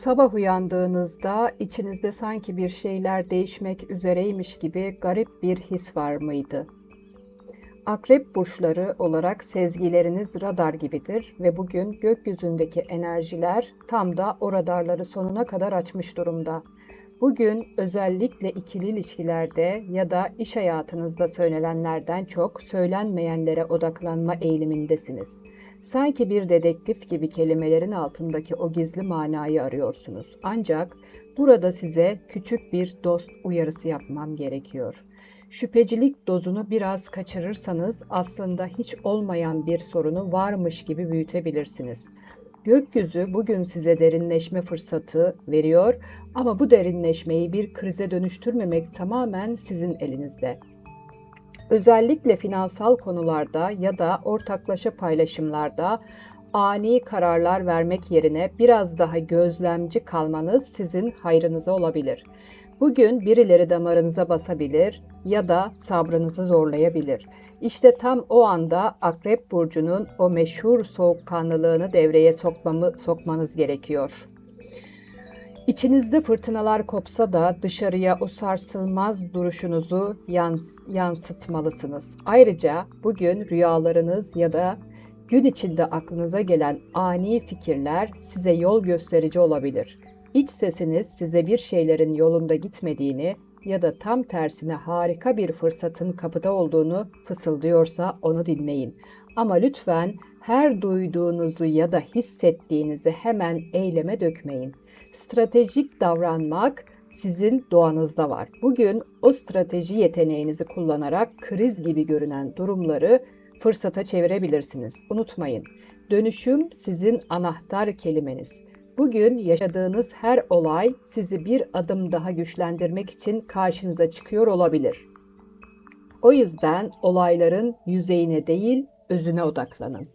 Sabah uyandığınızda içinizde sanki bir şeyler değişmek üzereymiş gibi garip bir his var mıydı? Akrep burçları olarak sezgileriniz radar gibidir ve bugün gökyüzündeki enerjiler tam da o radarları sonuna kadar açmış durumda. Bugün özellikle ikili ilişkilerde ya da iş hayatınızda söylenenlerden çok söylenmeyenlere odaklanma eğilimindesiniz. Sanki bir dedektif gibi kelimelerin altındaki o gizli manayı arıyorsunuz. Ancak burada size küçük bir dost uyarısı yapmam gerekiyor. Şüphecilik dozunu biraz kaçırırsanız aslında hiç olmayan bir sorunu varmış gibi büyütebilirsiniz. Gökyüzü bugün size derinleşme fırsatı veriyor ama bu derinleşmeyi bir krize dönüştürmemek tamamen sizin elinizde. Özellikle finansal konularda ya da ortaklaşa paylaşımlarda ani kararlar vermek yerine biraz daha gözlemci kalmanız sizin hayrınıza olabilir. Bugün birileri damarınıza basabilir ya da sabrınızı zorlayabilir. İşte tam o anda Akrep burcunun o meşhur soğukkanlılığını devreye sokmamı, sokmanız gerekiyor. İçinizde fırtınalar kopsa da dışarıya o sarsılmaz duruşunuzu yans yansıtmalısınız. Ayrıca bugün rüyalarınız ya da gün içinde aklınıza gelen ani fikirler size yol gösterici olabilir. İç sesiniz size bir şeylerin yolunda gitmediğini ya da tam tersine harika bir fırsatın kapıda olduğunu fısıldıyorsa onu dinleyin. Ama lütfen her duyduğunuzu ya da hissettiğinizi hemen eyleme dökmeyin. Stratejik davranmak sizin doğanızda var. Bugün o strateji yeteneğinizi kullanarak kriz gibi görünen durumları fırsata çevirebilirsiniz. Unutmayın, dönüşüm sizin anahtar kelimeniz. Bugün yaşadığınız her olay sizi bir adım daha güçlendirmek için karşınıza çıkıyor olabilir. O yüzden olayların yüzeyine değil, özüne odaklanın.